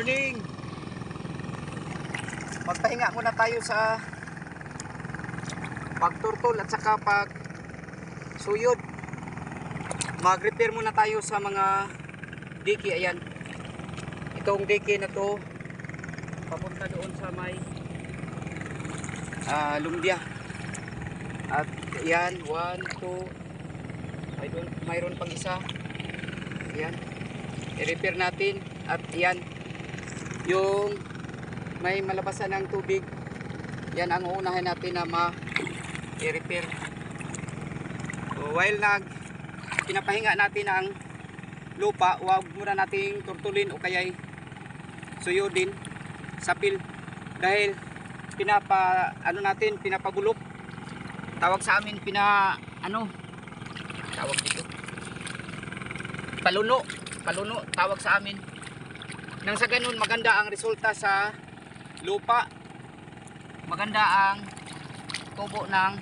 morning! Magpahinga muna tayo sa pagturtol at saka pag suyod. Mag-repair muna tayo sa mga diki. Ayan. Itong diki na to papunta doon sa may ah, Lumbia. At yan, 1, 2, mayroon, mayroon pang isa. Ayan. I-repair natin. At yan, yung may malabasan ng tubig. Yan ang uunahin natin na ma-repair. So, while nag pinapahinga natin ang lupa, wag muna nating turtulin o kaya'y suyudin sa pil dahil pinapa ano natin pinapabulok tawag sa amin pina ano tawag dito paluno paluno tawag sa amin nang sa ganun maganda ang resulta sa lupa. Maganda ang tubo ng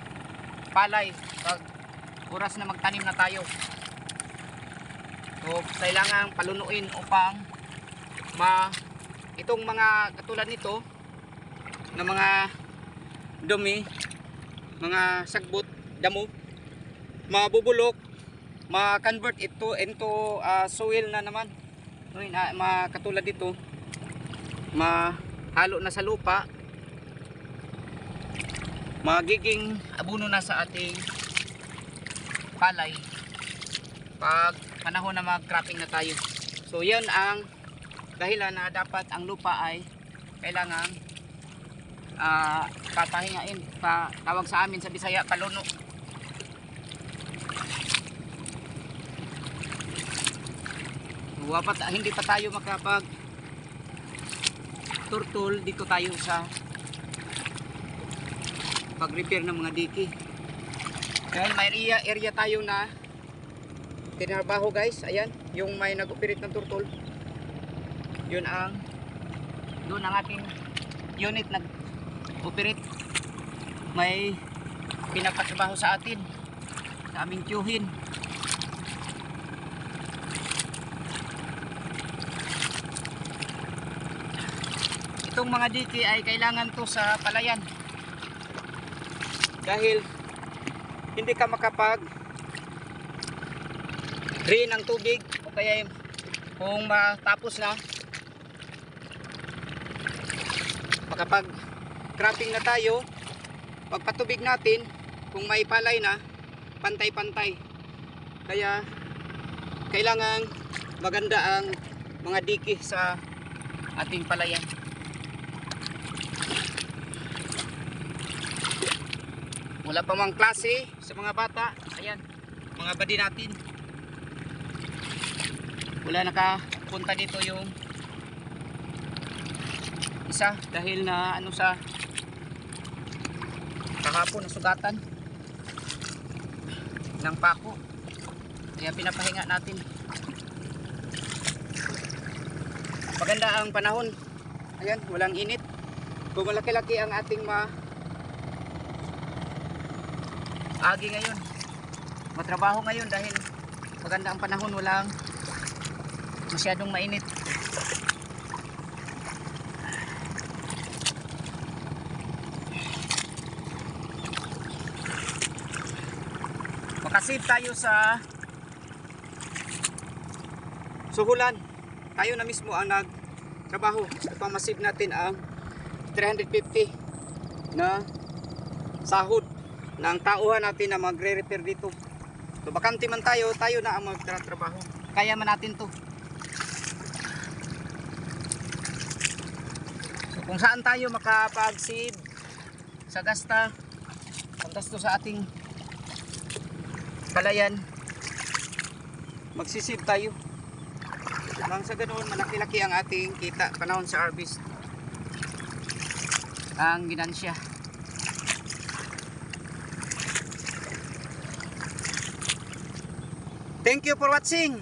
palay. Pag oras na magtanim na tayo. So kailangan palunuin upang ma itong mga katulad nito na mga dumi mga sagbot damo mabubulok ma-convert ito into ah, soil na naman no, na, ma katulad dito. Mahalo na sa lupa. Magiging abono na sa ating palay. Pag panahon na mag-cropping na tayo. So yan ang dahilan na dapat ang lupa ay kailangan ah papahingain pa tawag sa amin sa Bisaya paluno Wapat, hindi pa tayo makapag turtle. Dito tayo sa pag repair ng mga diki. Dahil may area, area tayo na tinarbaho guys. Ayan yung may nag-operate ng turtle. Yun ang doon ang ating unit nag-operate. May pinapatrabaho sa atin. Sa aming tiyuhin itong mga diki ay kailangan to sa palayan. Dahil hindi ka makapag drain ng tubig o kaya kung matapos na makapag cropping na tayo pagpatubig natin kung may palay na pantay-pantay. Kaya kailangan maganda ang mga diki sa ating palayan wala pa mang klase sa mga bata. Ayan. Mga badi natin. Wala nakapunta dito yung isa dahil na ano sa kahapon nasugatan ng pako. Kaya pinapahinga natin. Maganda ang panahon. Ayan walang init. Kung malaki-laki ang ating ma agi ngayon. Matrabaho ngayon dahil maganda ang panahon walang masyadong mainit. Makasave tayo sa suhulan. Tayo na mismo ang nagtrabaho upang masave natin ang 350 na sahod ng tauhan natin na magre-repair dito. So bakante man tayo tayo na ang magtrabaho kaya man natin to. So kung saan tayo makapag-save sa gasta ang gasto sa ating palayan magsisave tayo. Nang sa ganoon malaki-laki ang ating kita panahon sa harvest. Ang ginansya Thank you for watching.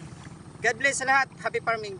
God bless sa lahat. Happy farming.